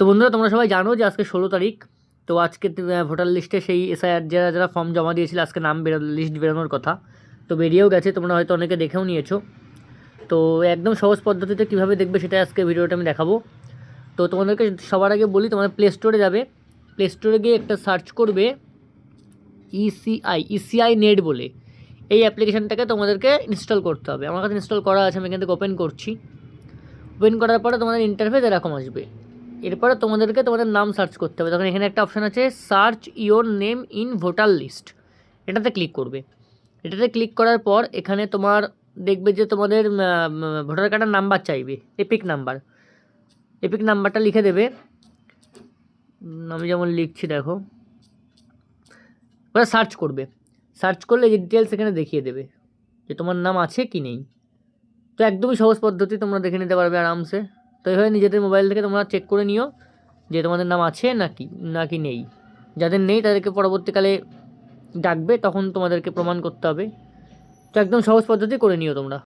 তো বন্ধুরা, তোমরা সবাই জানো যে আজকে ষোলো তারিখ। তো আজকে ভোটার লিস্টে সেই এসআইআর যারা যারা ফর্ম জমা দিয়েছিল, আজকে নাম বেরো লিস্ট বেরোনোর কথা। তো বেরিয়েও গেছে, তোমরা হয়তো অনেকে দেখেও নিয়েছো। তো একদম সহজ পদ্ধতিতে কীভাবে দেখবে সেটা আজকে ভিডিওটা আমি দেখাবো। তো তোমাদেরকে সবার আগে বলি, তোমাদের প্লে স্টোরে যাবে। প্লে স্টোরে গিয়ে একটা সার্চ করবে ইসিআই ইসিআই নেট বলে। এই অ্যাপ্লিকেশানটাকে তোমাদেরকে ইনস্টল করতে হবে। আমার কাছে ইনস্টল করা আছে, আমি এখান থেকে ওপেন করছি। ওপেন করার পরে তোমাদের ইন্টারফেস এরকম আসবে। এরপরে তোমাদেরকে তোমাদের নাম সার্চ করতে হবে। তখন এখানে একটা অপশান আছে search your name in voter list এটাতে ক্লিক করবে। এটাতে ক্লিক করার পর এখানে তোমার দেখবে যে তোমাদের ভোটার কার্ডের নাম্বার চাইবে এপিক নাম্বার এপিক নাম্বারটা লিখে দেবে। আমি যেমন লিখছি, দেখো। ওরা সার্চ করবে। সার্চ করলে যে ডিটেলস এখানে দেখিয়ে দেবে যে তোমার নাম আছে কি নেই। তো একদমই সহজ পদ্ধতি, তোমরা দেখে নিতে পারবে আরামসে। তো এভাবে নিজেদের মোবাইল থেকে তোমরা চেক করে নিও যে তোমাদের নাম আছে নাকি নাকি নেই। যাদের নেই তাদেরকে পরবর্তীকালে ডাকবে, তখন তোমাদেরকে প্রমাণ করতে হবে। তো একদম সহজ পদ্ধতি করে নিও তোমরা।